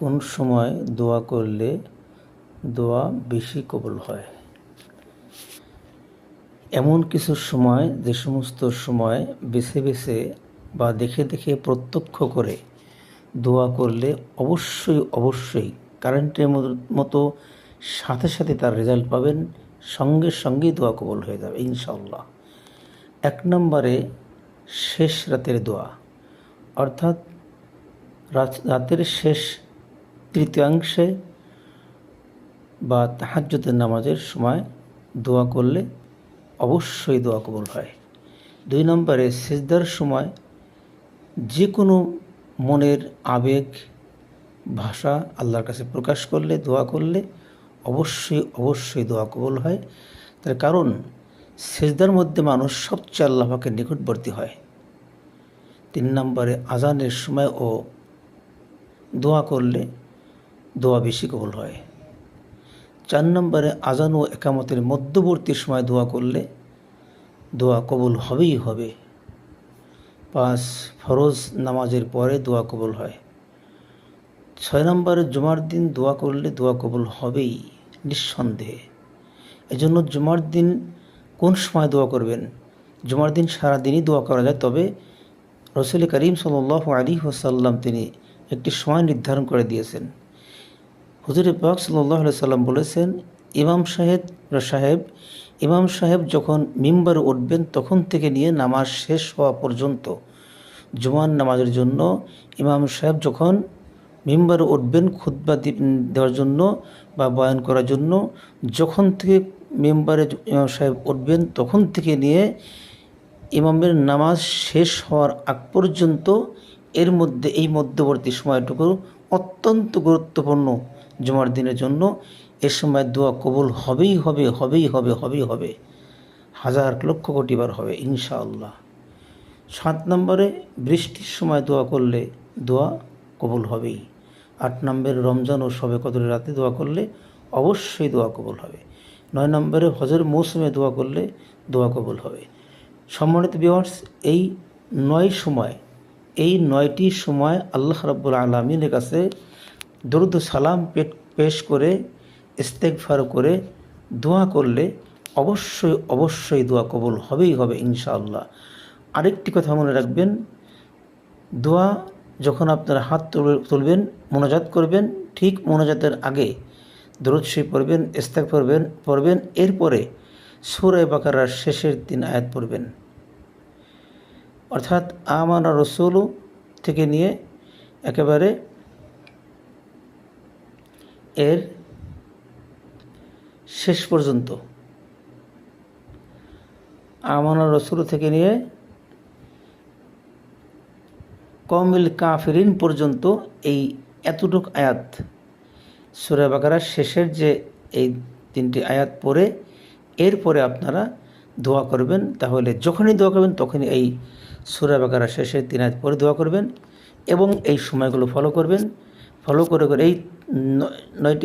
কোন সময় দোয়া করলে দোয়া বেশি কবল হয়? এমন কিছু সময়, যে সমস্ত সময় বেছে বেছে বা দেখে দেখে প্রত্যক্ষ করে দোয়া করলে অবশ্যই অবশ্যই কারেন্টের মতো সাথে সাথে তার রেজাল্ট পাবেন, সঙ্গে সঙ্গেই দোয়া কবল হয়ে যাবে ইনশাল্লাহ এক নম্বরে শেষ রাতের দোয়া, অর্থাৎ রাতের শেষ তৃতীয়াংশে বা তাহাজ্যতের নামাজের সময় দোয়া করলে অবশ্যই দোয়া কবুল হয়। দুই নম্বরে সেজদার সময় যে কোনো মনের আবেগ, ভাষা আল্লাহর কাছে প্রকাশ করলে, দোয়া করলে অবশ্যই অবশ্যই দোয়া কবুল হয়। তার কারণ, সেজদার মধ্যে মানুষ সবচেয়ে আল্লাহকে নিকটবর্তী হয়। তিন নম্বরে আজানের সময় ও দোয়া করলে দোয়া বেশি কবল হয়। চার নম্বরে আজান ও একামতের মধ্যবর্তী সময় দোয়া করলে দোয়া কবুল হবেই হবে। পাঁচ, ফরজ নামাজের পরে দোয়া কবুল হয়। ছয় নম্বরে জুমার দিন দোয়া করলে দোয়া কবুল হবেই নিঃসন্দেহে। এজন্য জুমার দিন কোন সময় দোয়া করবেন? জুমার দিন সারা দিনই দোয়া করা যায়, তবে রসুল করিম সাল আলী ওসাল্লাম তিনি একটি সময় নির্ধারণ করে দিয়েছেন। হুজুর পাক সাল্লাহ সাল্লাম বলেছেন, ইমাম সাহেব সাহেব, ইমাম সাহেব যখন মিম্বার উঠবেন তখন থেকে নিয়ে নামাজ শেষ হওয়া পর্যন্ত, জুমার নামাজের জন্য ইমাম সাহেব যখন মিম্বার উঠবেন খুদ্া দেওয়ার জন্য বা বয়ান করার জন্য, যখন থেকে মেম্বারে ইমাম সাহেব উঠবেন তখন থেকে নিয়ে ইমামের নামাজ শেষ হওয়ার আগ পর্যন্ত এর মধ্যে, এই মধ্যবর্তী সময়টুকু অত্যন্ত গুরুত্বপূর্ণ। জুমার দিনের জন্য এ সময় দোয়া কবুল হবেই হবে হবেই হবে হবেই হবে। হাজার লক্ষ কোটিবার হবে, ইনশাআল্লাহ। সাত নম্বরে বৃষ্টির সময় দোয়া করলে দোয়া কবুল হবেই। আট নম্বরে রমজান ও সবে কদরের রাতে দোয়া করলে অবশ্যই দোয়া কবুল হবে। নয় নম্বরে হজর মৌসুমে দোয়া করলে দোয়া কবুল হবে। সম্মানিত বিওয়ার্স এই নয় সময়, এই নয়টি সময় আল্লাহ রাব্বুল আলমিনের কাছে দরুদ সালাম পেশ করে ইস্তেকফার করে দোয়া করলে অবশ্যই অবশ্যই দোয়া কবুল হবেই হবে ইনশাআল্লাহ। আরেকটি কথা মনে রাখবেন, দোয়া যখন আপনারা হাত তুলবেন, মনোজাত করবেন, ঠিক মনোজাতের আগে দরুদ পড়বেন ইস্তেক পড়বেন পড়বেন, এরপরে সুরায় বাকারার শেষের দিন আয়াত পড়বেন। অর্থাৎ আমানা রসুলু থেকে নিয়ে একেবারে এর শেষ পর্যন্ত। আমানা রসুল থেকে নিয়ে কমিল কাফিরিন পর্যন্ত এই এতটুক আয়াত, সুরা বাকারার শেষের যে এই তিনটি আয়াত পড়ে, এরপরে আপনারা দোয়া করবেন। তাহলে যখনই দোয়া করবেন, তখনই এই সুরা বাকারা শেষের তিন আয়াত পরে দোয়া করবেন এবং এই সময়গুলো ফলো করবেন। ফলো করে করে এই নয়টি